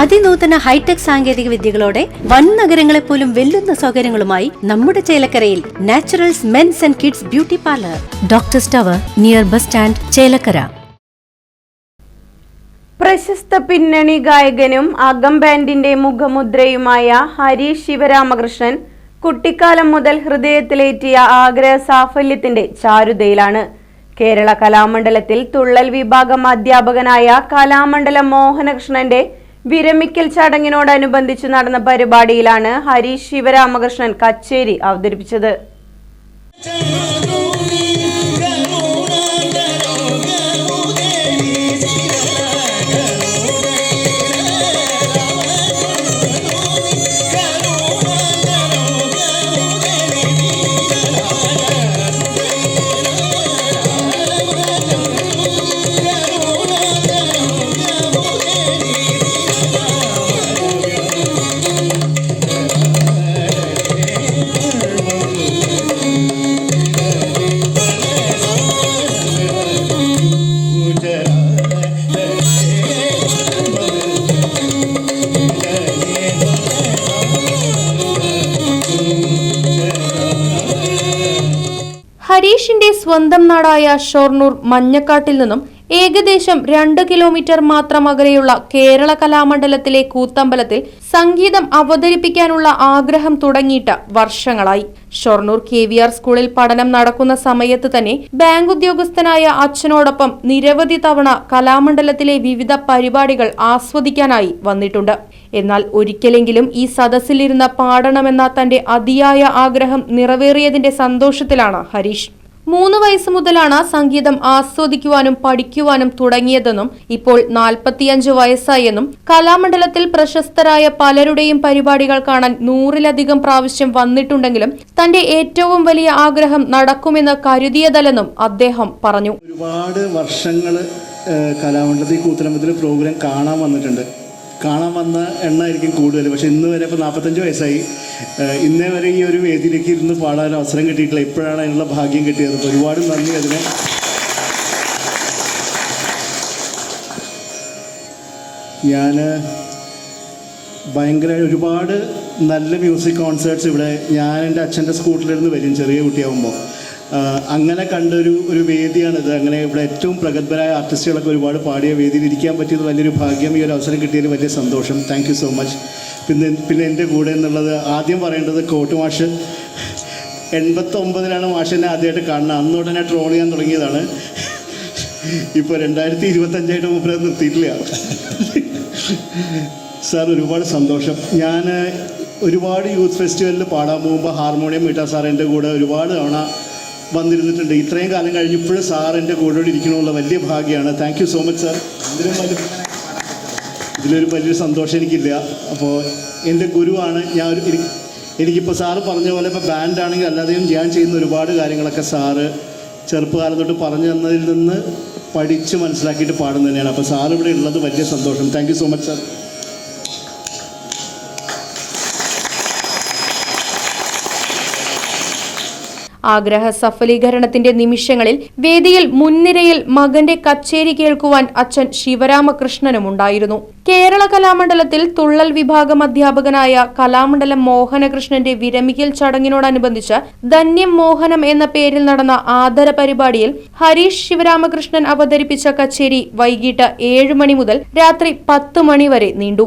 അതിനൂതന hi tech സാങ്കേതിക വിദ്യകളോടെ വൻ നഗരങ്ങളെ പോലും വെല്ലുന്ന സൗകര്യങ്ങളുമായി നമ്മുടെ ചേലക്കരയിൽ Naturals men's and kids beauty parlour. Doctor സ്റ്റവർ near bus stand Chelakkara. പ്രശസ്ത പിന്നണി ഗായകനും അകം ബാൻഡിന്റെ മുഖമുദ്രയുമായ ഹരീഷ് ശിവരാമകൃഷ്ണൻ കുട്ടിക്കാലം മുതൽ ഹൃദയത്തിലേറ്റിയ ആഗ്രഹ സാഫല്യത്തിന്റെ ചാരുതയിലാണ്. കേരള കലാമണ്ഡലത്തിൽ തുള്ളൽ വിഭാഗം അധ്യാപകനായ കലാമണ്ഡലം മോഹനകൃഷ്ണന്റെ വിരമിക്കൽ ചടങ്ങിനോടനുബന്ധിച്ച് നടന്ന പരിപാടിയിലാണ് ഹരീഷ് ശിവരാമകൃഷ്ണൻ കച്ചേരി അവതരിപ്പിച്ചത്. സ്വന്തം നാടായ ഷൊർണൂർ മഞ്ഞക്കാട്ടിൽ നിന്നും ഏകദേശം രണ്ട് കിലോമീറ്റർ മാത്രം അകലെയുള്ള കേരള കലാമണ്ഡലത്തിലെ കൂത്തമ്പലത്തിൽ സംഗീതം അവതരിപ്പിക്കാനുള്ള ആഗ്രഹം തുടങ്ങിയിട്ട് വർഷങ്ങളായി. ഷൊർണൂർ കെ വി ആർ സ്കൂളിൽ പഠനം നടക്കുന്ന സമയത്ത് തന്നെ ബാങ്ക് ഉദ്യോഗസ്ഥനായ അച്ഛനോടൊപ്പം നിരവധി തവണ കലാമണ്ഡലത്തിലെ വിവിധ പരിപാടികൾ ആസ്വദിക്കാനായി വന്നിട്ടുണ്ട്. എന്നാൽ ഒരിക്കലെങ്കിലും ഈ സദസ്സിലിരുന്ന പാടണമെന്ന തന്റെ അതിയായ ആഗ്രഹം നിറവേറിയതിന്റെ സന്തോഷത്തിലാണ് ഹരീഷ്. മൂന്ന് വയസ്സ് മുതലാണ് സംഗീതം ആസ്വദിക്കുവാനും പഠിക്കുവാനും തുടങ്ങിയതെന്നും ഇപ്പോൾ നാൽപ്പത്തിയഞ്ച് വയസ്സായെന്നും കലാമണ്ഡലത്തിൽ പ്രശസ്തരായ പലരുടെയും പരിപാടികൾ കാണാൻ നൂറിലധികം പ്രാവശ്യം വന്നിട്ടുണ്ടെങ്കിലും തന്റെ ഏറ്റവും വലിയ ആഗ്രഹം നടക്കുമെന്ന് കരുതിയതല്ലെന്നും അദ്ദേഹം പറഞ്ഞു. ഒരുപാട് വർഷങ്ങൾ കലാമണ്ഡലത്തിൽ പ്രോഗ്രാം കാണാൻ വന്നിട്ടുണ്ട്. കാണാൻ വന്ന എണ്ണായിരിക്കും കൂടുതൽ. പക്ഷേ ഇന്ന് വരെ ഇപ്പോൾ നാൽപ്പത്തഞ്ച് വയസ്സായി. ഇന്നേ വരെ ഈ ഒരു വേദിയിലേക്ക് ഇരുന്ന് പാടാൻ അവസരം കിട്ടിയിട്ടില്ല. ഇപ്പോഴാണ് അതിനുള്ള ഭാഗ്യം കിട്ടിയത്. അപ്പോൾ ഒരുപാട് നന്ദി അതിന്. ഞാൻ ഭയങ്കര ഒരുപാട് നല്ല മ്യൂസിക് കോൺസേർട്സ് ഇവിടെ ഞാൻ എന്റെ അച്ഛന്റെ സ്കൂട്ടിലിരുന്ന് വരും ചെറിയ കുട്ടിയാകുമ്പോൾ ആഹ് അങ്ങനെ കണ്ടൊരു ഒരു വേദിയാണിത്. അങ്ങനെ ഇവിടെ ഏറ്റവും പ്രഗത്ഭരായ ആർട്ടിസ്റ്റുകളൊക്കെ ഒരുപാട് പാടിയ വേദിയിൽ ഇരിക്കാൻ പറ്റിയത് വലിയൊരു ഭാഗ്യം ഈ ഒരു അവസരം കിട്ടിയതിൽ വലിയ സന്തോഷം. താങ്ക് സോ മച്ച് പിന്നെ പിന്നെ എന്റെ കൂടെ എന്നുള്ളത് ആദ്യം പറയേണ്ടത് കോട്ട് മാഷ് എൺപത്തൊമ്പതിലാണ് മാഷിനെ ആദ്യമായിട്ട് കാണുന്നത്. അന്ന് ഉടനെ ട്രോൾ ചെയ്യാൻ തുടങ്ങിയതാണ്. ഇപ്പോൾ രണ്ടായിരത്തി ഇരുപത്തഞ്ചായിട്ട് മുമ്പ് നിർത്തിയിട്ടില്ല. സാർ ഒരുപാട് സന്തോഷം. ഞാൻ ഒരുപാട് യൂത്ത് ഫെസ്റ്റിവലിൽ പാടാൻ പോകുമ്പോൾ ഹാർമോണിയം മീട്ടാ സാർ എന്റെ കൂടെ ഒരുപാട് തവണ വന്നിരുന്നിട്ടുണ്ട്. ഇത്രയും കാലം കഴിഞ്ഞ് ഇപ്പോഴും സാർ എന്റെ കൂടെ ഇരിക്കണമെന്നുള്ള വലിയ ഭാഗ്യമാണ് thank you so much sir വലിയ ഇതിലൊരു വലിയൊരു സന്തോഷം എനിക്കില്ല. അപ്പോൾ എന്റെ ഗുരുവാണ് ഞാൻ ഒരു എനിക്ക് എനിക്കിപ്പോൾ സാറ് പറഞ്ഞ പോലെ ഇപ്പോൾ ബാൻഡാണെങ്കിൽ അല്ലാതെയും ഞാൻ ചെയ്യുന്ന ഒരുപാട് കാര്യങ്ങളൊക്കെ സാറ് ചെറുപ്പകാലം തൊട്ട് പറഞ്ഞു തന്നതിൽ നിന്ന് പഠിച്ച് മനസ്സിലാക്കിയിട്ട് പാടുന്നതന്നെയാണ് അപ്പോൾ സാർ ഇവിടെ ഉള്ളത് വലിയ സന്തോഷം. താങ്ക് സോ മച്ച് സാർ ആഗ്രഹ സഫലീകരണത്തിന്റെ നിമിഷങ്ങളിൽ വേദിയിൽ മുൻനിരയിൽ മകന്റെ കച്ചേരി കേൾക്കുവാൻ അച്ഛൻ ശിവരാമകൃഷ്ണനും ഉണ്ടായിരുന്നു. കേരള കലാമണ്ഡലത്തിൽ തുള്ളൽ വിഭാഗം അധ്യാപകനായ കലാമണ്ഡലം മോഹനകൃഷ്ണന്റെ വിരമിക്കൽ ചടങ്ങിനോടനുബന്ധിച്ച് ധന്യം മോഹനം എന്ന പേരിൽ നടന്ന ആദര പരിപാടിയിൽ ഹരീഷ് ശിവരാമകൃഷ്ണൻ അവതരിപ്പിച്ച കച്ചേരി വൈകിട്ട് ഏഴ് മണി മുതൽ രാത്രി പത്ത് മണി വരെ നീണ്ടു.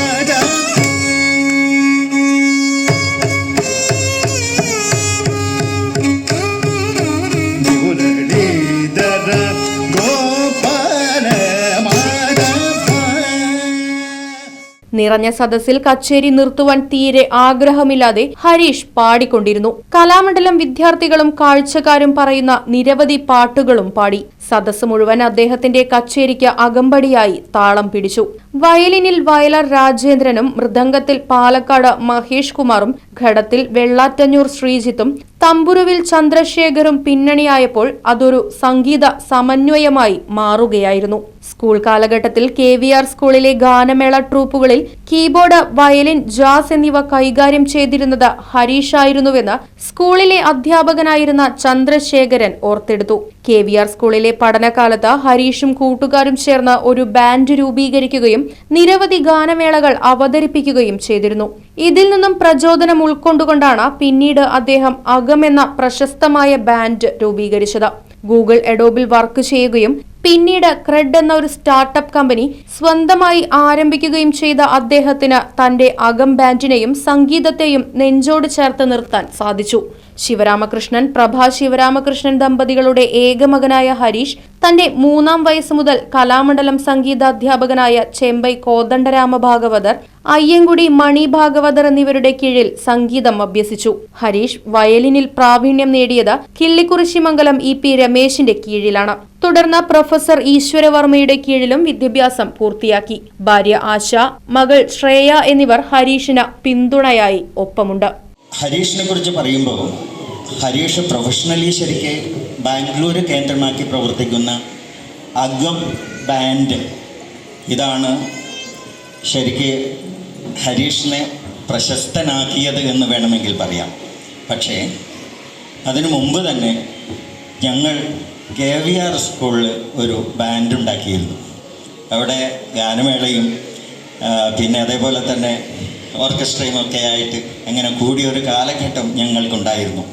നിറഞ്ഞ സദസ്സിൽ കച്ചേരി നിർത്തുവാൻ തീരെ ആഗ്രഹമില്ലാതെ ഹരീഷ് പാടിക്കൊണ്ടിരുന്നു. കലാമണ്ഡലം വിദ്യാർത്ഥികളും കാഴ്ചക്കാരും പറയുന്ന നിരവധി പാട്ടുകളും പാടി. സദസ് മുഴുവൻ അദ്ദേഹത്തിന്റെ കച്ചേരിക്ക് അകമ്പടിയായി താളം പിടിച്ചു. വയലിനിൽ വയലർ രാജേന്ദ്രനും മൃദംഗത്തിൽ പാലക്കാട് മഹേഷ് കുമാറും ഘടത്തിൽ വെള്ളാറ്റഞ്ഞൂർ ശ്രീജിത്തും തമ്പുരുവിൽ ചന്ദ്രശേഖറും പിന്നണിയായപ്പോൾ അതൊരു സംഗീത സമന്വയമായി മാറുകയായിരുന്നു. സ്കൂൾ കാലഘട്ടത്തിൽ കെ വി ആർ സ്കൂളിലെ ഗാനമേള ട്രൂപ്പുകളിൽ കീബോർഡ് വയലിൻ ജാസ് എന്നിവ കൈകാര്യം ചെയ്തിരുന്നത് ഹരീഷ് ആയിരുന്നുവെന്ന് സ്കൂളിലെ അധ്യാപകനായിരുന്ന ചന്ദ്രശേഖരൻ ഓർത്തെടുത്തു. കെ വി ആർ സ്കൂളിലെ പഠനകാലത്ത് ഹരീഷും കൂട്ടുകാരും ചേർന്ന് ഒരു ബാൻഡ് രൂപീകരിക്കുകയും നിരവധി ഗാനമേളകൾ അവതരിപ്പിക്കുകയും ചെയ്തിരുന്നു. ഇതിൽ നിന്നും പ്രചോദനം ഉൾക്കൊണ്ടുകൊണ്ടാണ് പിന്നീട് അദ്ദേഹം അകമെന്ന പ്രശസ്തമായ ബാൻഡ് രൂപീകരിച്ചത്. ഗൂഗിൾ എഡോബിൽ വർക്ക് ചെയ്യുകയും പിന്നീട് ക്രെഡ് എന്ന ഒരു സ്റ്റാർട്ടപ്പ് കമ്പനി സ്വന്തമായി ആരംഭിക്കുകയും ചെയ്ത അദ്ദേഹത്തിന് തന്റെ അകം ബാൻഡിനെയും സംഗീതത്തെയും നെഞ്ചോട് ചേർത്ത് നിർത്താൻ സാധിച്ചു. ശിവരാമകൃഷ്ണൻ പ്രഭാ ശിവരാമകൃഷ്ണൻ ദമ്പതികളുടെ ഏകമകനായ ഹരീഷ് തന്റെ മൂന്നാം വയസ്സ് മുതൽ കലാമണ്ഡലം സംഗീതാധ്യാപകനായ ചെമ്പൈ കോദണ്ഡരാമ ഭാഗവതർ അയ്യങ്കുടി മണി ഭാഗവതർ എന്നിവരുടെ കീഴിൽ സംഗീതം അഭ്യസിച്ചു. ഹരീഷ് വയലിനിൽ പ്രാവീണ്യം നേടിയത് കിള്ളിക്കുറിശിമംഗലം ഇ പി രമേശിന്റെ കീഴിലാണ്. തുടർന്ന് പ്രൊഫസർ ഈശ്വരവർമ്മയുടെ കീഴിലും വിദ്യാഭ്യാസം പൂർത്തിയാക്കി. ഭാര്യ ആശ മകൾ ശ്രേയ എന്നിവർ ഹരീഷിന് പിന്തുണയായി ഒപ്പമുണ്ട്. ഹരീഷിനെ കുറിച്ച് പറയുമ്പോൾ ഹരീഷ് പ്രൊഫഷണലി ശരിക്ക് ബാംഗ്ലൂർ കേന്ദ്രമാക്കി പ്രവർത്തിക്കുന്ന അഗം ബാൻഡ് ഇതാണ് ശരിക്ക് ഹരീഷിനെ പ്രശസ്തനാക്കിയത് എന്ന് വേണമെങ്കിൽ പറയാം. പക്ഷേ അതിനു മുമ്പ് തന്നെ ഞങ്ങൾ കെ വി ആർ സ്കൂളിൽ ഒരു ബാൻഡ് ഉണ്ടാക്കിയിരുന്നു. അവിടെ ഗാനമേളയും പിന്നെ അതേപോലെ തന്നെ ഓർക്കസ്ട്രയും ഒക്കെ ആയിട്ട് അങ്ങനെ കൂടിയ ഒരു കാലഘട്ടം ഞങ്ങൾക്കുണ്ടായിരുന്നു.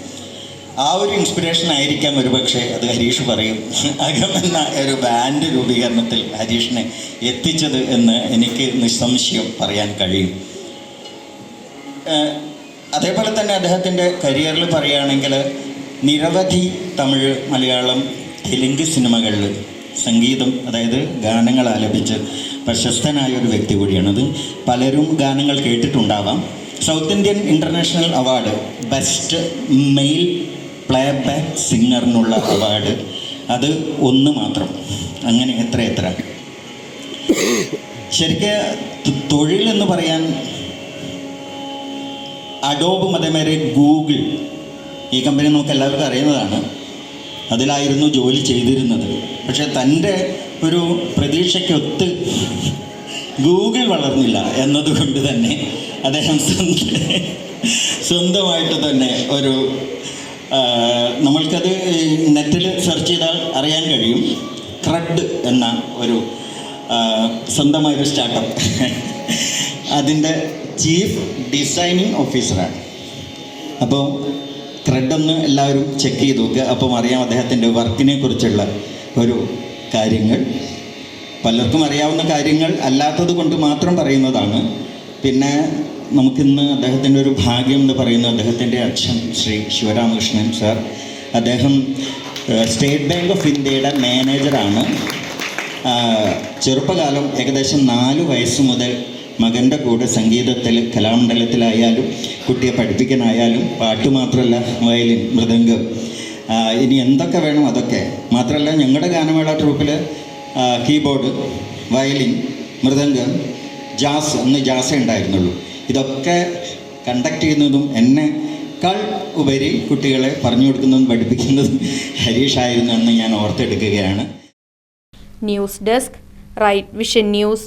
ആ ഒരു ഇൻസ്പിറേഷൻ ആയിരിക്കാം ഒരുപക്ഷെ അത് ഹരീഷ് പറയും. അകമെന്ന ഒരു ബാൻഡ് രൂപീകരണത്തിൽ ഹരീഷിനെ എത്തിച്ചത് എന്ന് എനിക്ക് നിസ്സംശയം പറയാൻ കഴിയും. അതേപോലെ തന്നെ അദ്ദേഹത്തിന്റെ കരിയറിൽ പറയുകയാണെങ്കിൽ നിരവധി തമിഴ് മലയാളം തെലുങ്ക് സിനിമകളിൽ സംഗീതം അതായത് ഗാനങ്ങൾ ആലപിച്ച് പ്രശസ്തനായ ഒരു വ്യക്തി കൂടിയാണ് അത്. പലരും ഗാനങ്ങൾ കേട്ടിട്ടുണ്ടാവാം. South Indian international award best male play back സിംഗറിനുള്ള award അത് ഒന്ന് മാത്രം. അങ്ങനെ എത്ര എത്ര. ശരിക്ക് തൊഴിൽ എന്ന് പറയാൻ അഡോബ് അതേമാതിരി ഗൂഗിൾ ഈ കമ്പനി നമുക്ക് എല്ലാവർക്കും അറിയുന്നതാണ്. അതിലായിരുന്നു ജോലി ചെയ്തിരുന്നത്. പക്ഷേ തന്റെ ഒരു പ്രതീക്ഷയ്ക്കൊത്ത് ഗൂഗിൾ വളർന്നില്ല എന്നതുകൊണ്ട് തന്നെ അദ്ദേഹം സ്വന്തം സ്വന്തമായിട്ട് തന്നെ ഒരു നമ്മൾക്കത് നെറ്റിൽ സെർച്ച് ചെയ്താൽ അറിയാൻ കഴിയും. ക്രഡ് എന്ന ഒരു സ്വന്തമായൊരു സ്റ്റാർട്ടപ്പ്. അതിന്റെ ചീഫ് ഡിസൈനിങ് ഓഫീസറാണ്. അപ്പോൾ ക്രെഡ് ഒന്ന് എല്ലാവരും ചെക്ക് ചെയ്ത് നോക്കുക അപ്പം അറിയാം അദ്ദേഹത്തിന്റെ വർക്കിനെ കുറിച്ചുള്ള ഒരു കാര്യങ്ങൾ. പലർക്കും അറിയാവുന്ന കാര്യങ്ങൾ അല്ലാത്തത് കൊണ്ട് മാത്രം പറയുന്നതാണ്. പിന്നെ നമുക്കിന്ന് അദ്ദേഹത്തിന്റെ ഒരു ഭാഗ്യം എന്ന് പറയുന്നത് അദ്ദേഹത്തിന്റെ അച്ഛൻ ശ്രീ ശിവരാമകൃഷ്ണൻ സാർ. അദ്ദേഹം സ്റ്റേറ്റ് ബാങ്ക് ഓഫ് ഇന്ത്യയുടെ മാനേജറാണ് ചെറുപ്പകാലം ഏകദേശം നാല് വയസ്സ് മുതൽ മകന്റെ കൂടെ സംഗീതത്തിൽ കലാമണ്ഡലത്തിലായാലും കുട്ടിയെ പഠിപ്പിക്കാനായാലും പാട്ട് മാത്രമല്ല വയലിൻ മൃദംഗം. ഇനി എന്തൊക്കെ വേണം അതൊക്കെ മാത്രമല്ല ഞങ്ങളുടെ ഗാനമേള ട്രൂപ്പിൽ കീബോർഡ് വയലിൻ മൃദംഗം ജാസ് അന്ന് ജാസേ ഉണ്ടായിരുന്നുള്ളൂ. ഇതൊക്കെ കണ്ടക്ട് ചെയ്യുന്നതും എന്നെക്കാൾ ഉപരി കുട്ടികളെ പറഞ്ഞു കൊടുക്കുന്നതും പഠിപ്പിക്കുന്നതും ഹരീഷായിരുന്നു എന്ന് ഞാൻ ഓർത്തെടുക്കുകയാണ്. News desk Right Vision news